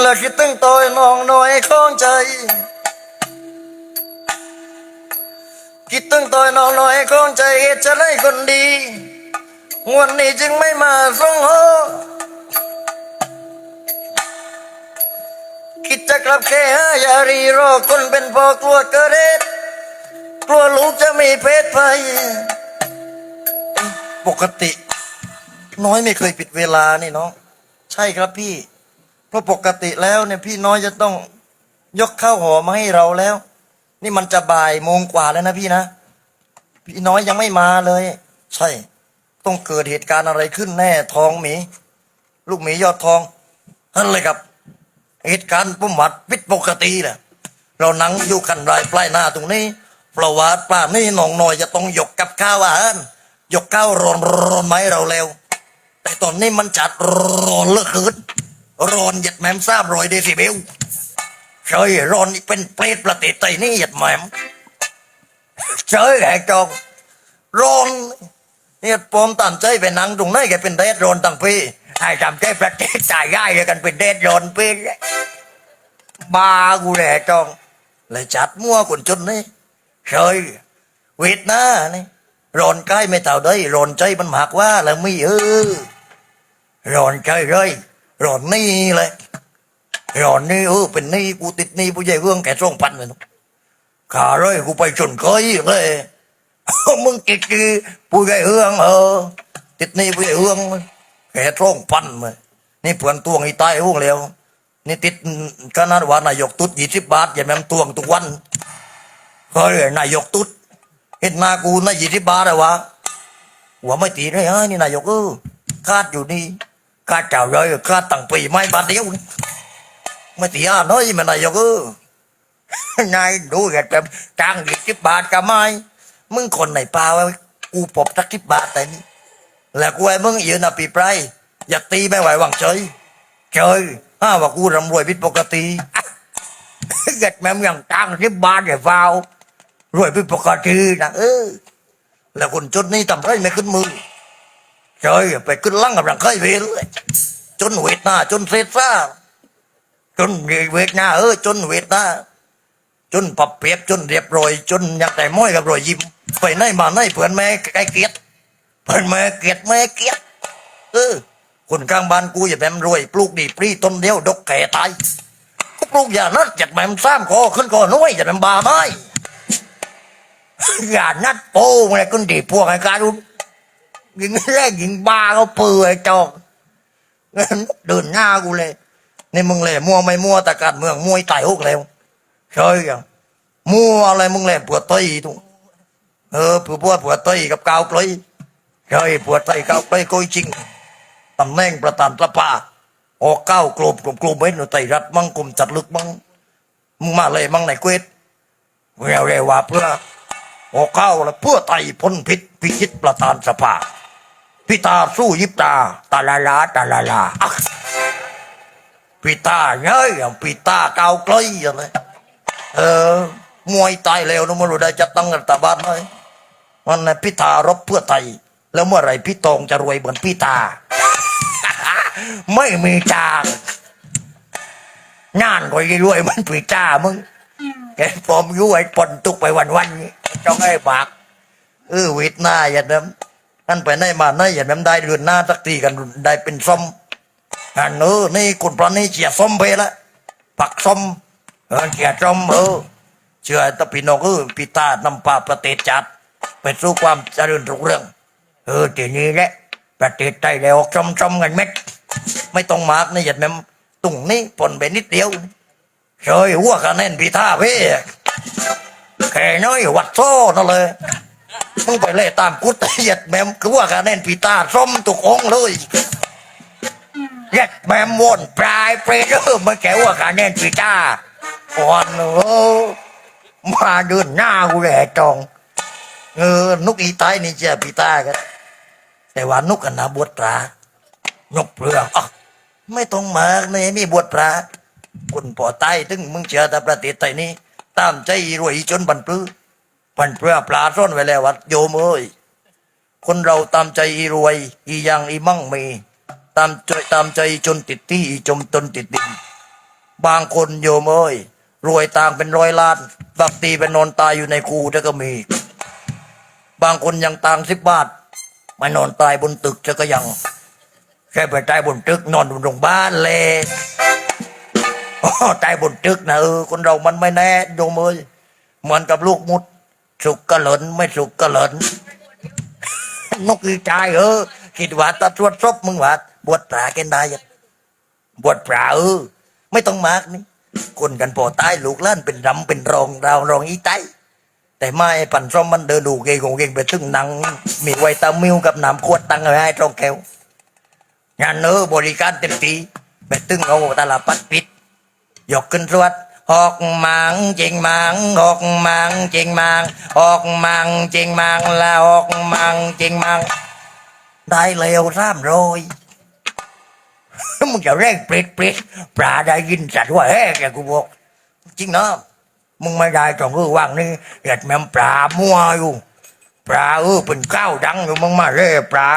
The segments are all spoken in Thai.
และคิดตั้งตอยน้องน้อยของใจ คิดตั้งตอยน้องน้อยของใจเหตุจะได้คนดีวันนี้จึงไม่มาส่งหอคิดจะกลับแค่หายารีรอคนเป็นพ่อกลัวเกิดเหตุกลัวลูกจะมีเพศภัยปกติ น้อยไม่เคยปิดเวลานี่น้อง ใช่ครับพี่ เพราะปกติแล้วเนี่ยพี่น้อยจะต้องยกข้าวห่อมาให้เราแล้ว นี่มันจะบ่ายโมงกว่าแล้วนะพี่นะ พี่น้อยยังไม่มาเลย ใช่ ต้องเกิดเหตุการณ์อะไรขึ้นแน่ทองหมี ลูกหมียอดทองนั่นเลยครับ เหตุการณ์ปุ่มวัดผิดปกติแหละเรานั่งอยู่กันรายปลายหน้าตรงนี้ประวัติป้านี่น้องหน้อยจะต้องยกกับข้าวอาหารยกข้าวร้อนร้อนไหมเราแล้ว แต่ตอนนี้มันจัดร้อนเลือเกิน ร้อนหยัดแมมทราบรอยเดซิเบลใช่ร้อนเป็นเปรตประเทศไทยนี่หยัดแมมใช่แหกจองร้อนเนี่ยปอมตามใจไปนั่งตรงไหนแกเป็นเดดร้อนตั้งปีให้จำใจประเทศตายง่ายกันเป็นเดดร้อนปีบ้ากูแหละจองเลยจัดมั่วคนจนนี่ใช่เวทหน้านี่ร้อนใกล้ไม่เท่าได้ร้อนใจมันหมากว่าแล้วไม่เออร้อนใจเลย ร้อนนี่เลยร้อนนี่เออเป็นนี่กูติดนี่ผู้ใหญ่เรื่องแกส่งพันเลยนะขาเลยกูไปชนเคยเลยมึงติดคือผู้ใหญ่เรื่องเออติดนี่ผู้ใหญ่เรื่องแกส่งพันเลยนี่เพื่อนตวงอีตายห้องแล้วนี่ติดขนาดว่านายกตุ๊ดยี่สิบบาทอย่าแม่มตวงทุกวันเคยนายกตุ๊ดเห็นหน้ากูนะยี่สิบบาทอะวะหัวไม่ตีเลยฮะนี่นายกเออคาดอยู่นี่ คาเจ้าเลยคาตั้งปีไม่บาทเดียวไม่ตีอะน้อยมันนายกเออนายดูแกแบบจ้างยี่สิบบาทก็ไม่มึงคนไหนปลาวกูปบสักสิบบาทแต่นี่แล้วกูให้มึงยืนอะปีปลายอย่าตีไม่ไหวหวังเฉยเฉยห้าว่ากูร่ำรวยผิดปกติเกิดแม่งยังจ้างสิบบาทอย่ฟาวรวยผิดปกตินะเออแล้วคนจนนี่ทำไรไม่ขึ้นมือ เฉยไปขึ้นลังกับรังเคยเวรเลยจนเวทนาจนเสซ่าจนเวทหนาเออจนเวทนาจนปับเปียบจนเรียบร้อยจนอยากแต่ม้อยกับรอยยิ้มไปไหนมาไหนเพื่อนแม่ไอ้เกียรติเพื่อนแม่เกียรติแม่เกียรติเออคนกลางบ้านกูอย่าแม่มรวย ปลูกดีปรีต้นเดียวดกแก่ตายก็ปลูกอย่างนั้นจัดแม่มซ้ำคอขึ้นคอน้อยจัดแม่มบาไม้อย่านัดโป้อะไรก็ดีพวกไอ้การุน ยิงแรกยิงบ้าเขาเปื่อยจอกเดินหน้ากูเลยนี่มึงเลยมัวไม่มัวแต่การเมืองมวยตายฮุกแล้วใช่ยังมัวอะไรมึงเลยปวดตีทุกเออปวดปวดปวดตีกับกาวกลอยใช่ปวดตีกาวกลอยก้อยจริงตำแหน่งประธานสภาออกเก้ากลุ่มกลุ่มกลุ่มเว้นไตรัฐมั่งกลุ่มจัดลึกมั่งมึงมาเลยมั่งไหนเกวดเร็วเร็วว่าเพื่อออกเข้าแล้วเพื่อไต่พ้นพิษพิชิตประธานสภา พิตาสู้ยิบตาตาลาลาตาลาลาอักพิตาเงยพิตาเกาวกล้อยอะไรเออมวยตายแล้วนะมันรู้ได้จะตั้งรัฐบาลไหมมันนะพิธารบเพื่อไทย แล้วเมื่อไรพี่ตองจะรวยเหมือนพิตา ไม่มีจางงานก็ยังรวยมันพิตามึงแกผมอยู่ไอ้ปนตุกไปวันวันๆนี้จ้องไอ้บากเออเวทหน้าอย่าเดิม นั่นไปไหนมาไหนอย่าเดิมได้เดือนหน้าสักทีกันได้เป็นส้มอันเออนี่คนพระนี่เฉียส้มไปละปักส้มเออเฉียส้มเออเชื่อตะปีนอกเออปีตานำพาประเทศจัดไปสู่ความเจริญรุ่งเรืองเออทีนี้แหละประเทศไทยแล้วส้มส้มๆกันเม็ดไม่ต้องมากนะอย่าเดิมตุ่งนี่ปนไปนิดเดียวเฉยหัวคะแนนพิธาเพ่แค่น้อยวัดโซ่นั่นเลย มึงไปเล่ตามกุฏเหยียดแมมคือว่าคะแนนพิธาส้มตุกองเลยเหยียดแมมวนปลายเปรตเออมันแกว่าคะแนนพิธาอ่อนเออมาเดินหน้ากูแหลจองเออนุกอีตนี่เจ้าพิธากันแต่ว่านุกกันนะบวชพระยกเรืออะไม่ต้องมากเลยมีบวชพระคุณปอใต้ถึงมึงเชื่อแต่ประเทศไทยนี้ตามใจรวยจนบันปลื้อ บันเปลือปลาซ่อนไว้แล้ววัดโยมเอ้ยคนเราตามใจอีรวย อียังอีมั่งมี ตามใจตามใจจนติดที่จมตนติดดิน บางคนโยมเอ้ยรวยต่างเป็นร้อยล้านบักตีเป็นนอนตายอยู่ในคูจะก็มี บางคนยังต่างสิบบาทมานอนตายบนตึกจะก็ยังแค่ไปตายบนตึกนอนบนโรงพยาบาลเลยอ๋อตายบนตึกนะเออคนเรามันไม่แน่โยมเอ้ยเหมือนกับลูกมุด สุกก็หลนไม่สุกก็หลนนกอีใจายเออคิดว่าตาตรวจศพมึงว่าบวชปลาเกณฑ์ได้ยังบวชปลาเออไม่ต้องมากนี่คนกันพอตายลูกล้านเป็นรำเป็นรองราวรองอีใจแต่ไม่ปั่นซ้อมมันเดินดูเกงงเกงไปถึงนัง มีไวตามิวกับน้ำขวดตังอะไรตรงแก้วงานเออบริการเต็มทีไปตึ้งเอาตาลปัดปิดยกขึ้นสวด อกมังเจงมังหอกมังเจงมังหอกมังเจงมังละหอกมังเจงมัง ได้เร็วร่ามโรยมึงจะเร่งปริดปริดปลาได้ยินสัตว์ว่าแฮ่แกกูบอกจริงเนาะมึงไม่ได้ตรงคือว่างนี่เหตุแม่มปลามัวอยู่ปลาเออเป็นก้าวดังอยู่มึงมาเร่ปลา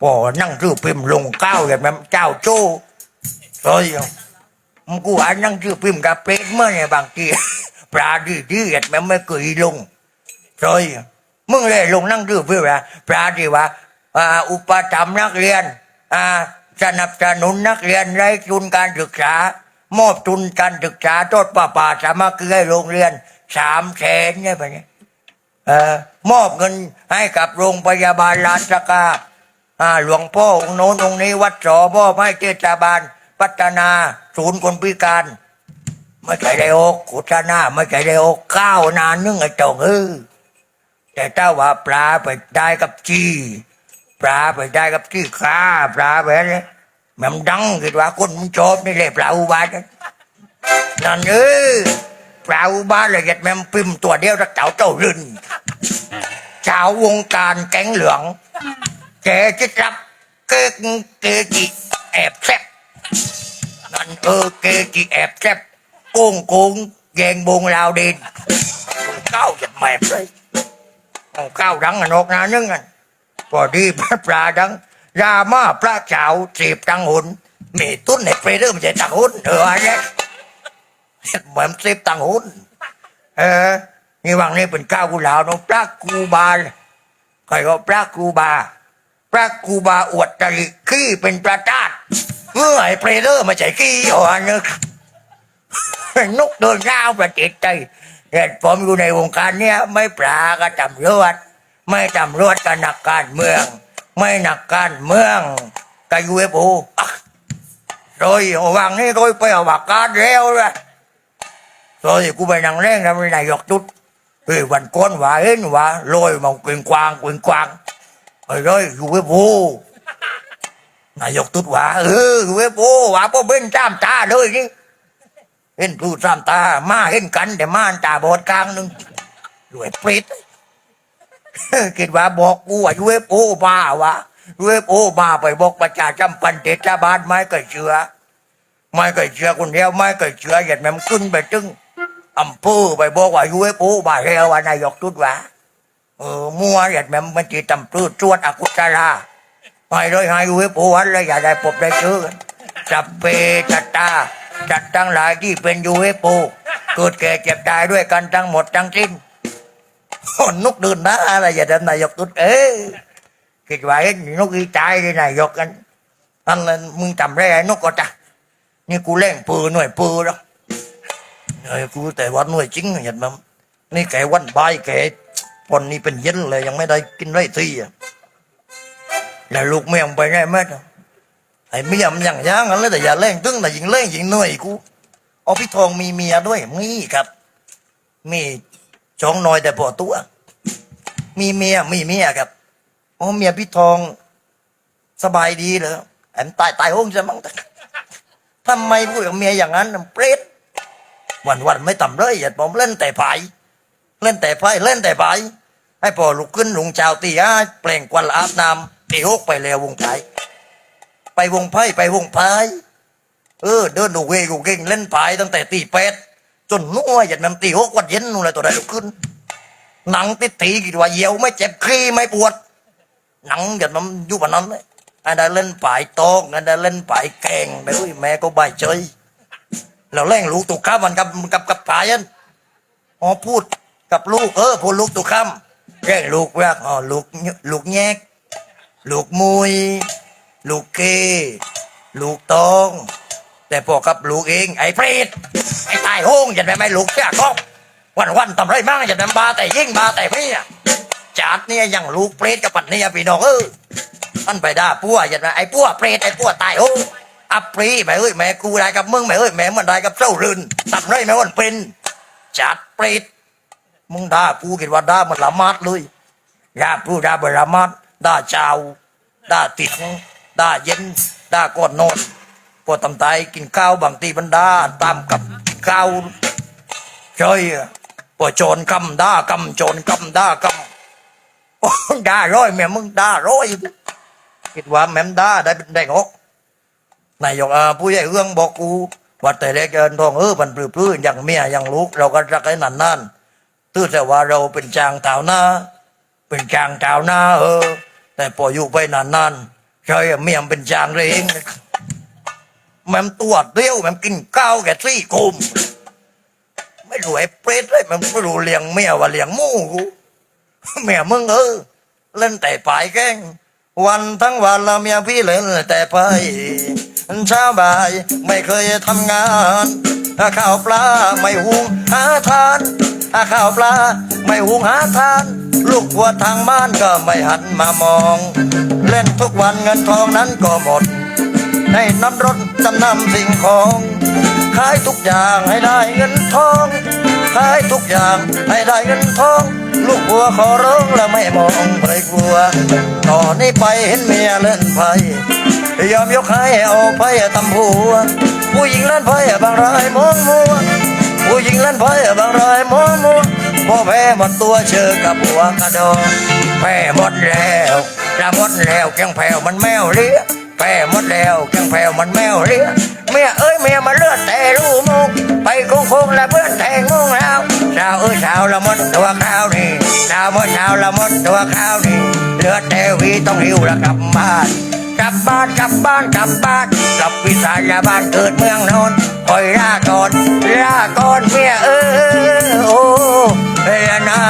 พอนั่งชื่อพิมพ์ลงก้าวเหตุแม่มเจ้าโจ้เฮ้ย มึงกูอ่านหนังสือพิมพ์กับเป็ดเมื่อเนี่ยบางทีปลาดีดีเอ็ดแม่ไม่เคยลงใช่มึงเลยลงหนั่งสือพิมพ์อะปลาดีว่าอ่าอุปถัมภ์นักเรียนอ่าสนับสนุนนักเรียนไร้ทุนการศึกษามอบทุนการศึกษาโทษป่าป่าสามัคคีให้โรงเรียนสามแสนเนี่ยไปเนี่ยเอ่อมอบเงินให้กับโรงพยาบาลราชกาอ่าหลวงพ่อองค์โน้นองค์นี้วัดสอพ่อไม่เทศบาล พัฒนาศูนย์คนพิการ ไม่ใช่ได้อกกุศนาไม่ใช่ได้อกข้าวนานนึงไอ้จงเออแต่ถ้าว่าปลาไปได้กับจี้ปลาไปได้กับจี้ข้าปลาแบบนี้มันดังคิดว่าคนมันชอบนี่แหละปลาอุบาทนั้นนั่นเออปลาอุบาทเลยเก็ดแม่มพิมตัวเดียวรักเจ้าเจ้ารื่นชาววงการแก๊งเหลืองแกจะรับเกกเกจิแอบแซบ นั่นเออเกจิแอบแซบโกงโกงแยงบงลาวดินเก้าจะแมบเลยเก้าดังอันออกนานึงอันพอดีพระปลาดังยามาพระเจ้าจีบตังหุนมีตุ้นในไปเริ่มจะตังหุนเอออันเนี้ยเหมือนจีบตังหุนเออนี่วังนี้เป็นก้าวกุหลาบน้องพระกูบาลใครก็พระกูบาพระครูบาอวดจริตขี้เป็นประจาด เมื่อไอ้เปรเดอร์มาใส่กี้หัวนึกนกเดินเงาประจิตใจเหตุผมอยู่ในวงการเนี้ยไม่ปลาก็ตำรวจไม่ตำรวจก็นักการเมือง ไม่นักการเมืองก็ยูเอฟโอโดยวังนี้โดยไปเอาบักการเร็วเลยโดยกูไปนั่งเล่นทำไรนายกจุดคือวันก้อนวาเห็นว่าลอยมองกวงกวางกวงกวางไปเลยอยู่เอฟโอ นายกตุดว่าเออเว้ยโอ้ว่าพ่อเบ้นสามตาเลยนี่เห็นพูดสามตา มาเห็นกันแต่มาตาบอดกลางหนึ่งรวยปริดคิดว่าบอกกูว่ายูเอฟโอบ้าวะยูเอฟโอบ้าไปบอกประชาจำปันเทศบาลไม่เคยเชื่อไม่เคยเชื่อคนเดียวไม่เคยเชื่อเหยียดแม่มขึ้นไปจึงอำเภอไปบอกว่ายูเอฟโอบ้าแล้วว่านายกตุดว่าเออมัวเหยียดแม่มมันจีตำปลื้ดจวดอกุศลา ให้เลยให้เว็บโอวันเลยอย่าได้พบได้เจอกันสัพเพจัตตาจัดทั้งหลายที่เป็นยูเอฟโอเกิดแก่เจ็บตายด้วยกันทั้งหมดทั้งสิ้นโอ้นกเดินนะอะไรอย่าดินนายกตุ๊ดเอ้คิดว่าเห็นนกอีตายเลยนายกกันอันนั้นมึงจำได้ไอ้นกก็จ้ะนี่กูเล่งปืนหน่วยปืนแล้วเอ้ยกูแต่ว่าหน่วยจริงเห็นมั้ยนี่แกวันบายแกปนนี่เป็นเย็นเลยยังไม่ได้กินไรที่อะ là lục miệng ไปไงแม่ไอ้เมียมอย่างย่างนั้นเลยแต่อย่าเล่งตึ้งแต่ยิงเล่งยิงเหนื่อยกูเอาพี่ทองมีเมียด้วยมีครับ มีจองน้อยแต่พอตัว มีเมียมีเมียครับอ๋อเมียพี่ทองสบายดีเหรอแอมตายตายห้องจะมั้งทำไมพูดกับเมียอย่างนั้นเปรตวันวันไม่ต่ำเลยอย่าผมเล่นแต่ไผ่เล่นแต่ไพ่เล่นแต่ไผ่ให้พอลุกขึ้นลุงเจ้าตีอ้าเปล่งควันอาบน้ำ ตีฮกไปแล้ววงไผ่ไปวงไพ่ไปวงไพ่เออเดินดูเวกูเก่งเล่นไพ่ตั้งแต่ตีแปดจนนัวอย่านํตีฮกวันเย็นนู่นเลยตัวใดลุกขึ้นหนังติดตีกี่ว่าเหี่ยวไม่เจ็บขี้ไม่ปวด หนังอย่ามันยู่แบบนั้นเลยอันนั้เล่นป่ายโตกอันนั้เล่นป่ายแกงไปอุ้ยแม่ก็ใบเฉยแล้วแร่งลูกตุกข้ามันกับกับกับปายันอ๋อพูดกับลูกเออพูดลูกตุกข้ามแร่งลูกแรกอ๋อลูกลูกแยก ลูกมุย ลูกเกลูกตอง แต่พอกับลูกเองไอ้เปรตไอ้ตายโห้งอย่าไปไม่ลูกเสียก็วันวันๆทำไรมั่งอย่าไปบาแต่ยิ่งบาแต่พี่อะจัดเนี่ยยังลูกเปรตกับปันเนี่ยพี่น้องเออมันไปด่าปัวอย่าไปไอ้ปัวเปรตไอ้ปัวตายโห้งอัปรีแม่เอ้ยแม่กูได้กับมึงแม่เอ้ยแม่มันได้กับเจ้ารื่นทำไรแม่มันเป็นจัดเปรตมึงด่ากูคิดว่าด่ามันละมาดเลยด่าผู้ด่าบรามัด ด่าเจ้าด่าติดด่าเย็นด่าก่อนนอนพอตำตายกินข้าวบางทีมันด่าตามกับข้าวเฉยอะพอโจรกำด่ากำโจรกำด่ากำด่าร้อยแม่มึงด่าร้อยคิดว่าแม่มด่าได้เป็นได้งกนายกอาผู้ใหญ่เอื้องบอกกูว่าแต่เล็กเกินทองเออมันปลื้อๆอย่างเมียอย่างลูก เราก็รักไอ้นั่นนั่นตื้อแต่ว่าเราเป็นจางเต่าหน้า เป็นจางเจ้าหน้าเออ แต่พออยู่ไปนานๆใช่เมียมเป็นจางเลยเองแม่มตัวเดียวแม่มกินข้าวแค่สี่กุมไม่รู้ไอ้เปรตเลยแม่มไม่รู้เลี้ยงเมียว่าเลี้ยงมูกูเมียมึงเออเล่นแต่ปลายแกงวันทั้งวันละเมียพี่เล่นแต่ไปเช้าบ่ายไม่เคยทำงานข้าวปลาไม่หุงหาทานถ้าข้าวปลาไม่หุงหาทาน ลูกวัวทางบ้านก็ไม่หันมามอง เล่นทุกวันเงินทองนั้นก็หมด ในน้ำรถจำนำสิ่งของ ขายทุกอย่างให้ได้เงินทอง ขายทุกอย่างให้ได้เงินทอง ลูกวัวขอร้องและไม่มองไม่กลัว ต่อนนี้ไปเห็นเมียเล่นไพ่ยอมยกให้เอาไพ่ทำผัว ผู้หญิงเล่นไพ่บางรายมองมัวผู้หญิงเล่นไพ่บางรายมัวมัว พอแพ้หมดตัวเจอกับหัวกระโดดแพ้หมดแล้วจะหมดแล้วแกงแผ่วมันแมวเลี้ยแพ้หมดแล้วแกงแผ่วมันแมวเลี้ยเมียเอ้ยเมียมาเลือดแต่รูมุกไปคงคงและเพื่อนแทงงงแล้วสาวเอ้ยสาวละหมดตัวข้าวนี่สาวเมื่อสาวละหมดตัวข้าวนี่เลือดแต่วีต้องหิวล้วกลับบ้านกลับบ้านกลับบ้านกลับบ้านกลับวิสายาบ้านเกิดเมืองนนท์คอยลาก่อนลาก่อนเมียเออโอ้ เฮียนา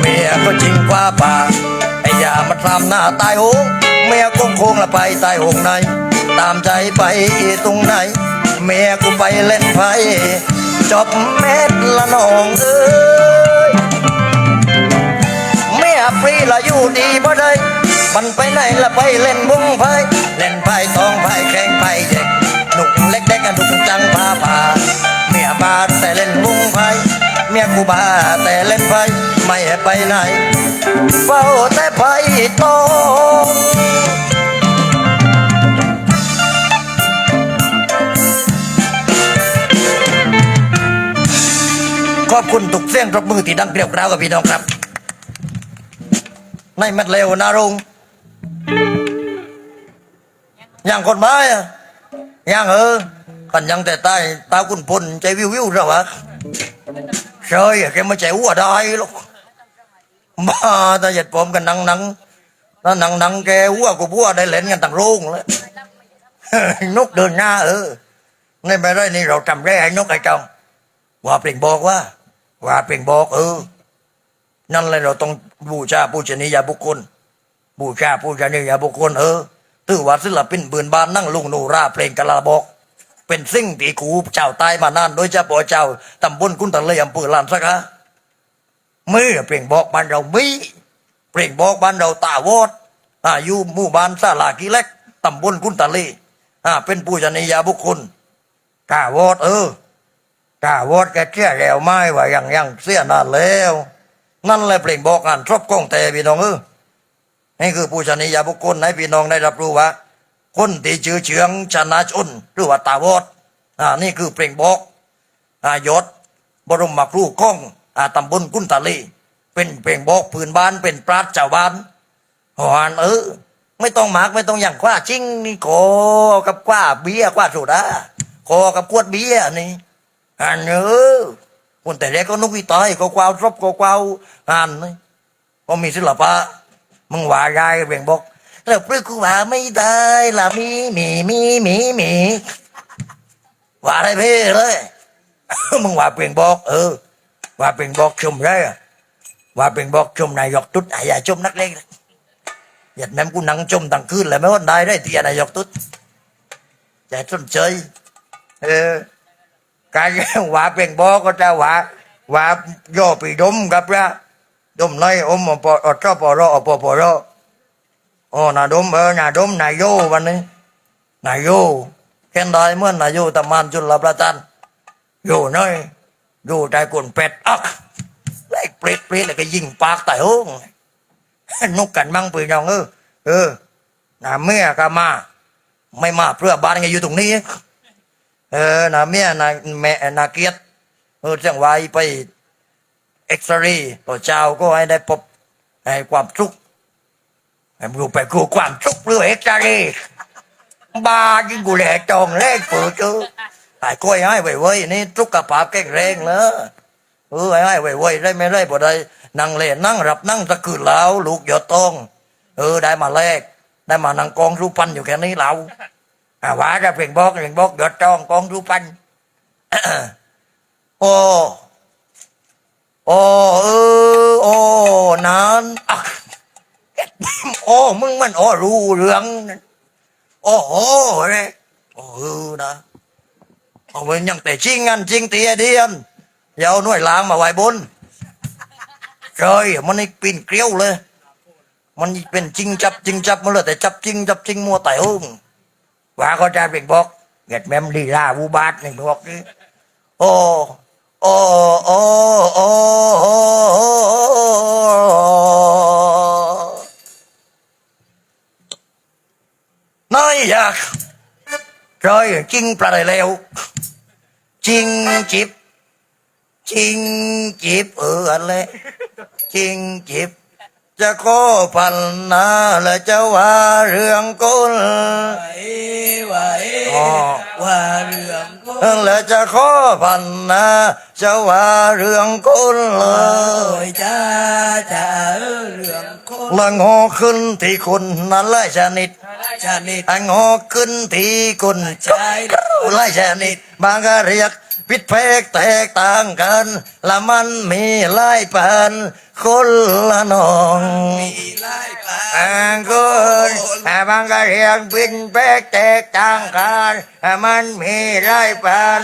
เมียก็จริงกว่าป่าไอ้ยามันทำหน้าตายโหงเมียคงคงละไปตายโหงไหนตามใจไปตรงไหน เมียกูไปเล่นไพ่จบเม็ดละน้องเอ้ยเมียฟรีละอยู่ดีบ่ได้ มันไปไหนละไปเล่นบุ้งไพ่เล่นไพ่ทองไพ่แข่งไพ่เด็กหนุ่มเล็กเด็กกันหนุ่มจังพาพาเมียบาแต่เล่นบุ้งไพ่เมียกูบาแต่เล่นไพ่ไม่ไปไหนเฝ้าแต่ไพ่ตองขอบคุณทุกเสียงปรบมือที่ดังเกลียวกราวกับพี่น้องครับ ในมัดเร็วนารง อย่างคนไม้อะอย่างเออกันยังแต่ใต้ตาคุณพลใจวิววิวเหรอวะเชยแกไม่ใจหัวได้หรอกมาต่เหยียดผมกันนังนังถ้านังนังแกหัวกับหัวได้เล่นกันต่างโรงเลยนกเดินหน้าเออในไม่ได้นี่เราทำได้ไอ้นกไอ้จ้าว่าเปล่งบอกว่า ว่าเปล่งบอกเออ นั่นเลยเราต้องบูชาปูชนียบุคคล บูชาปูชนียบุคคลเออ ถือว่าศิลปินเบือนบานนั่งลุงโนราเพลงกะลาบอก เป็นสิ่งที่กูเจ้าตายมานานโดยเฉพาะเจ้าตำบลกุนตะเลยอำเภอลานสักฮะมือเปล่งบอกบ้านเรามีเปล่งบอกบ้านเราตาวอดอายู่หมู่บ้านซาลากีเล็กตำบลกุนตะเลอ่าเป็นปูชนียบุคคลตาวอดเออกาวอดแกเชื่อแล้วไม่ว่ายังยังเสียนานแล้ว นั่นแหละเปล่งบอกงานครบกองแต่พี่น้องเออ นี่คือผู้ชนียบุคคลให้พี่น้องได้รับรู้ว่า คนที่ชื่อเชืองชนะชนหรือว่าตาวอดอ่านี่คือเปล่งบอกอายศบรมมาครูก้องอาตำบลกุนตะลี เป็นเปล่งบอกพื้นบ้านเป็นปราชญ์เจ้าบ้านหอนเออไม่ต้องหมากไม่ต้องอย่างกว่าจริงนี่ขอกับกว่าเบี้ยกว่าสุดาขอกับขวดเบี้ยนี่อันเออคนแต่แรกก็นุกวิตายก็กวาวรบก็กวาวอันนี่ก็มีศิลปะ มึงว่าได้เบ่งบอกแล้วเพื่อกูว่าไม่ได้ละมีมีมีมีมีว่าอะไรพี่เลยมึงว่าเปลี่ยนบอกเออว่าเปลี่ยนบอกชมได้ว่าเปลี่ยนบอกชมนายกตุ๊ดอะอย่าชมนักเลงนอย่าแม่กูนั่งชมตั้งคืนเลยไม่ว่าได้ได้ที่นายกตุ๊ดอย่าสนใจเออการว่าเป็นบอกก็จะว่าว่าโยอปีดมกับละ ดมน้อยอมอปอชอปอรออปอปอรออ๋อนาดมเออนาดมนายโยวันนี้นายโยแค่ได้เมื่อนายโยตะมันจุลประจันโยน้อยโยใจกวนเป็ดอักไล่เปรตเปรตแล้วก็ยิงปากแต่ห้องนุกกันมั่งปีน้องเออเออนาเมียก็มา ไม่มาเพื่อบ้านไงอยู่ตรงนี้ เออนาเมียนาแม่นาเกียรติเออจังไว้ไป เอ็กซเรย์ต่อเจ้าก็ให้ได้พบไอ้ความทุกข์ไอ้มึงไปกูความทุกข์หรือเอ็กซเรย์บ้ายิ่กูแหลกจองแรกเปิดเจอไอ้กล้วยให้ไว้ไว้นี่ทุกกระปาบแข็งแรงเลยเออไอ้ให้ไว้ไว้ได้ไม่ได้บ่ได้นั่งเล่นนั่งรับนั่งตะกืนแล้วลูกหยอดตอง เออได้มาแลกได้มานั่งกองรูปันอยู่แค่นี้เรา à, hóa ra phiền bót phiền bót gọt tròn con rú phanh ô ô ư ô nán à, ô mưng mình ô ru rương ô ô đấy ô ư đó ô mình โอ้เออโอ้นานอะโอ้มึงมันโอ้รู้เรื่องโอ้โหเลยอ้เออนะเอาเป็นยังแต่จริงงันจริงเตียเดียนยาวน่วยล้างมาไว้บนเฮ้ยมันไอ้ปีนเกลียวเลย มันเป็นจริงจับจริงจับมันเลยแต่จับจริงจับจริงมัวแต่อึ้งว่าก็จะเป็นบอกเงียดแมมดีลาวูบาทนี่บอกนี่โอ้ อ้โอ้โอ้โอ้น้อยอยากร้อยจริงปลาไหลแล้วจริงจิบจริงจิบเอออะไรจริงจิบ จะขอพันนาและจะว่าเรื่องกุลไหวไหว ว่าเรื่องก็และจะขอพันนาจะว่าเรื่องกุลเอ้ยจ้าจ้าเออเรื่องก็ละงอขึ้นที่คุณนั่นไล่ชนิดชานิดอังงอขึ้นที่คุณใช่แล้วไล่ชนิดบางก็เรียก พิษเพกแตกต่างกัน ละมันมีไล่ปันคนละนองมีไล่ปลาอ่างกุนอ่าบางก็เรียกพิษเพกแตกต่างกันอ่ามันมีไล่ปัน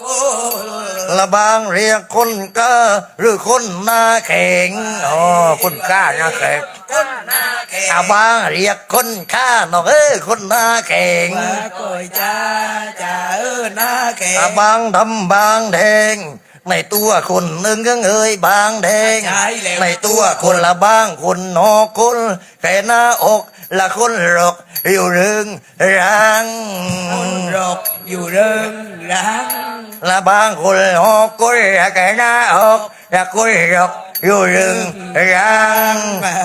โอ้ ละบางเรียกคนก้าหรือคนหน้าแข็งอ๋อคนก้าหน้าแข็งต้นนาแขกอาบางเรียกคนข้าน้องเอ้ยคนหน้าแข็งว่าก่อยจ้าจ้าเออหน้าแขอากบางทำบางแดงในตัวคนหนึ่งก็เอ้ยบางแดงใช่แล้วในตัวคนละบางคนนอกคนแค่หน้าอก ละคนหรอกอยู่เรื่องรังรกอยู่เรื่องรังละบางคนหอกก็แก่หน้าออกละคนหรอกอยู่เรื่องรัง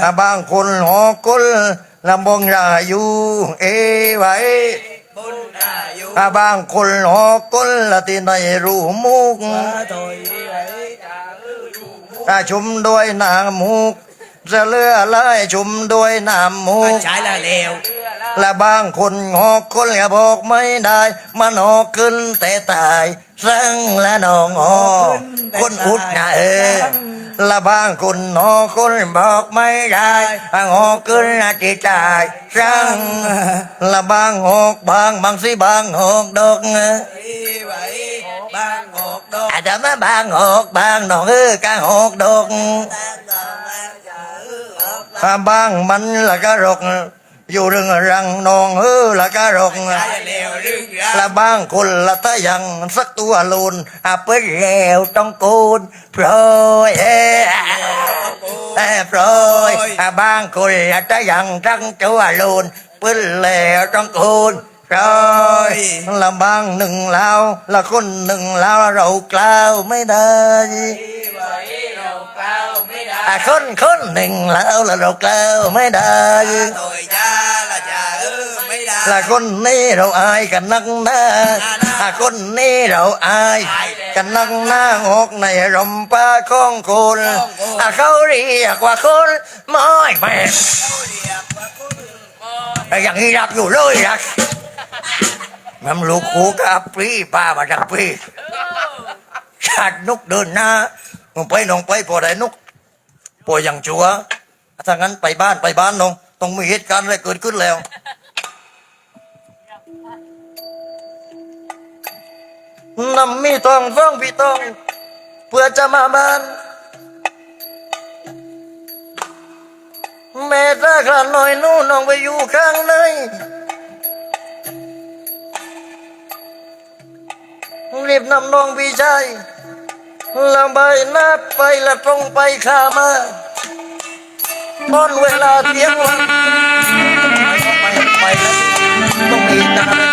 ละบางคนหอกก็ละบงราอยู่เอไว้บนอายุละบางคนหอกก็ละที่ในรู้มุกว่าถอยไหวจ้าเอออยู่ถ้าชุมด้วยน้ำมุก จะเลือไล่ชุมด้วยน้ำมุกใช้ละเลวและบางคนหอกคนก็บอกไม่ได้ มันหอกขึ้นแต่ตายสังและน้องหอคนอุดนะเออและบางคนหอกคนบอกไม่ได้หอกขึ้นนะจิตใจสังและบางหอกบางบางสิบางหอกดอกเออไหวบางออกดอกอาจจะมาบางหอกบางน้องเออกางหอกดอกถ้า บ้างมันละก็รก อยู่เรื่องรังนองเออละก็รกใช้เลวเรื่องรังละบ้างคนละถ้ายังสักตัวลูนอาเปิ้ลแล้วต้องกูนโปรยเออโปรยอาบ้างคนละถ้ายังทั้งตัวลูนเปิ้ลแล้วต้องกูน โปรยละบางหนึ่งแล้วละคนหนึ่งแล้วเรากล่าวไม่ได้ไหวเราเปล่าไม่ได้อะคนคนหนึ่งแล้วละเรากล่าวไม่ได้ต่อยาละยาเออไม่ได้ละคนนี้เราอายกันนักหน้าละคนนี้เราอายกันนักหน้าหกในรำป้าของคนอะเขาเรียกว่าคนม้อยแม่แต่อย่างนี้รักอยู่เลยรัก มันลูกคูกับปรีป้ามาจากปรีชาตินุกเดินหน้าลงไปลงไปพอได้นุกปอยอย่างชัวถ้างั้นไปบ้านไปบ้านน้องต้องมีเหตุการณ์อะไรเกิดขึ้นแล้วนำมีทองฟ้องพี่ทอง เพื่อจะมาบ้าน แม่ตากระหน่อยนู่นน้องไปอยู่ข้างใน รีบนำน้องพี่ชายลำใบหน้าไปละตรงไปข้ามาตอนเวลาเที่ยงวันไปไปแล้วต้องมีตา